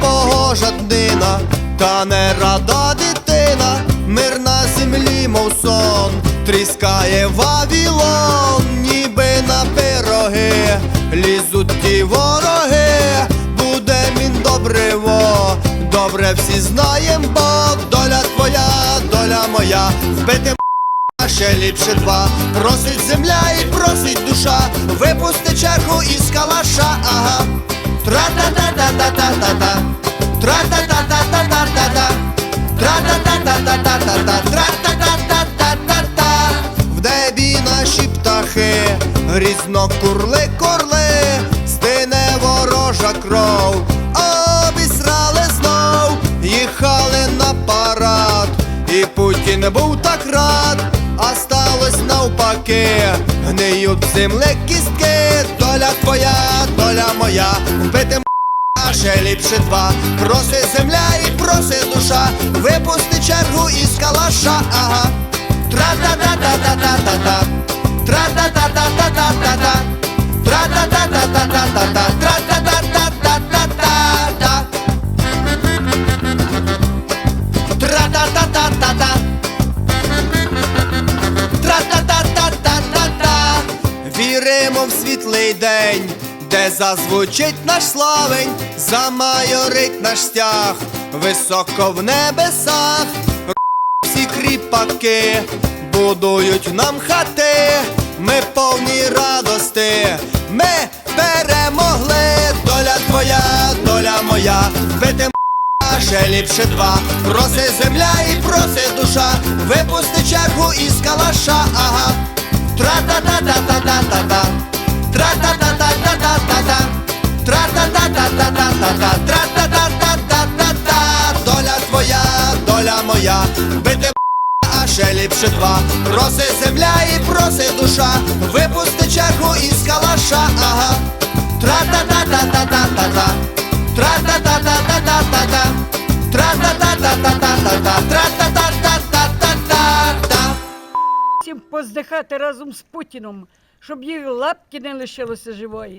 погожа днина, та не рада дитина, мир на землі, мов сон, тріскає Вавілон, ніби на пироги, лізуть ті вороги, буде він добриво, добре всі знаєм, бо доля твоя, доля моя, вбити ще ліпше два. Просить земля і просить душа Випусти чергу із калаша, ага Тра-та-та-та-та-та-та-та Тра-та-та-та-та-та-та-та. Тра-та-та-та-та-та-та-та Тра-та-та-та-та-та-та В небі наші птахи Грізно курли корли Стине ворожа кров. Обісрали знов Їхали на парад. І Путін був так рад А сталось навпаки. Гниють в землі кістки Доля твоя, доля моя. Вбити а ще ліпше два. Проси земля і проси душа. Випусти чергу із калаша, ага. Тра-та-та-та-та-та-та-та. Тра-та-та-та-та-та-та-та. Тра-та-та-та-та-та-та-та. Тра-та-та-та-та-та-та-та. Тра-та-та-та-та-та в світлий день, де зазвучить наш славень, замайорить наш стяг, високо в небесах, всі кріпаки будують нам хати, ми повні радости, ми перемогли, доля твоя, доля моя, бити ще ліпше два. Проси земля і проси душа, випусти чергу із калаша, ага. Тра-та-та-та-та-та-та-та Тра-та-та-та-та-та-та-та Доля твоя, доля моя. Бити а ще ліпше два. Проси земля і проси душа. Випусти чергу із калаша, ага. Тра-та-та-та-та-та-та-та. Тра-та-та-та-та-та-та-та. Тра-та-та-та-та-та-та Тра-та-та-та-та-та-та всім поздихати разом з Путіном, щоб їх лапки не лишилося живої.